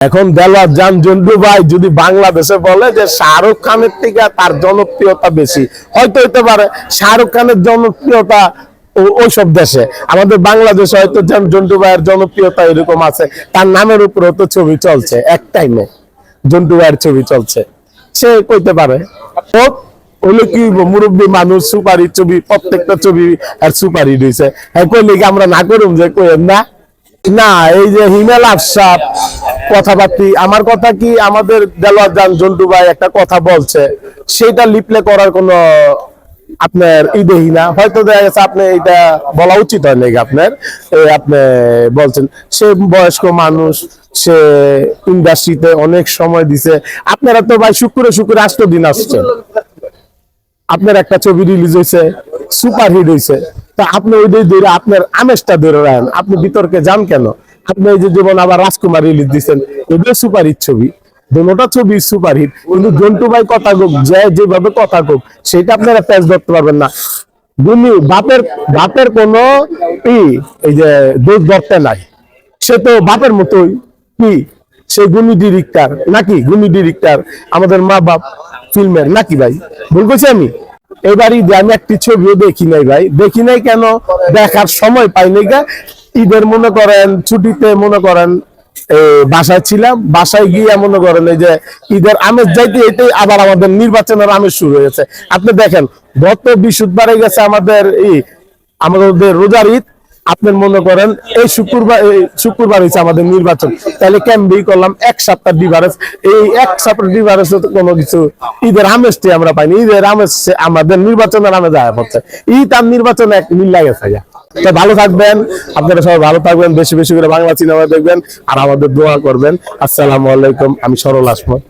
এখন দেলোয়ার জান জন্টু ভাই যদি বাংলাদেশে বলে যে শাহরুখ খানের থেকে তার জনপ্রিয়তা বেশি, হয়তো হইতে পারে শাহরুখ খানের জনপ্রিয়তা ওইসব দেশে। আমাদের বাংলাদেশে হয়তো জনপ্রিয়তা এরকম আছে, তার নামের উপর তো ছবি চলছে, এক টাইমে ছবি চলছে। সে কইতে পারে। হোক কি? মুরব্বী মানুষ সুপারি ছবি, প্রত্যেকটা ছবি আর সুপারি দিয়েছে হ্যাঁ কইলে আমরা না করুম যে কইেন না? না, এই যে হিমেল আফসাব কথাবার্তি, আমার কথা কি আমাদের দেলোয়ার জান জন্টু ভাই একটা কথা বলছে, সেটা লিপলে করার কোনো আপনার ইদেহি না। হয়তো দেখা গেছে আপনি এটা বলা উচিত হয় নাকি আপনার আপনি বলছেন, সে বয়স্ক মানুষ, সে ইন্ডাস্ট্রিতে অনেক সময় দিছে। আপনারা তো ভাই শুক্রে শুক্রে আষ্ট দিন আসছেন। আপনার একটা ছবি রিলিজ হয়েছে সুপার হিট হয়েছে তা আপনি ওইটাই ধরে আপনার আমেজটা ধরে রাখেন। আপনি বিতর্কে যান কেন? যেমন আবার রাজকুমার রিলিজ দিচ্ছেন এগুলো সুপার হিট ছবি ছবি সুপার হিট কিন্তু জন্টু ভাই কথা কোক যেভাবে কথা কোক, সেটা আপনারা প্যাচ ধরতে পারবেন না। গুনি বাপের বাপের এই যে দোষ ধরতে নাই। সে তো বাপের মতোই, কি? সে গুনি ডিরেক্টর নাকি গুনি ডিরেক্টর আমাদের মা বাপ ফিল্মের নাকি ভাই? ভুল করছি আমি? এবারই আমি একটি ছবিও দেখি নাই ভাই। দেখি নাই কেন? দেখার সময় পাই নাই গা। ঈদের মনে করেন, ছুটিতে মনে করেন বাসায় ছিলাম। বাসায় গিয়ে মনে করেন এই যে ঈদের আমেজ যাইতে এটাই আবার আমাদের নির্বাচনের আমেজ শুরু হয়েছে। আপনি দেখেন, গত বৃহস্পতিবারে গেছে আমাদের এই আমাদের রোজার ঈদ। আপনার মনে করেন, এই শুক্রবার শুক্রবার হয়েছে আমাদের নির্বাচন, তাহলে ক্যাম্পেই করলাম? এক সপ্তাহ ডিভারেন্স এই এক সপ্তাহ ডিভারেন্স কোনো কিছু ঈদের আমেজটি আমরা পাইনি। ঈদের আমেজ আমাদের নির্বাচনের আমেজ আয়া পড়ছে ঈদ আর নির্বাচন এক মিল লাগে তো ভালো থাকবেন, আপনারা সবাই ভালো থাকবেন, বেশি বেশি করে বাংলা সিনেমা দেখবেন, আর আমাদের দোয়া করবেন। আসসালামু আলাইকুম, আমি সরল আসমত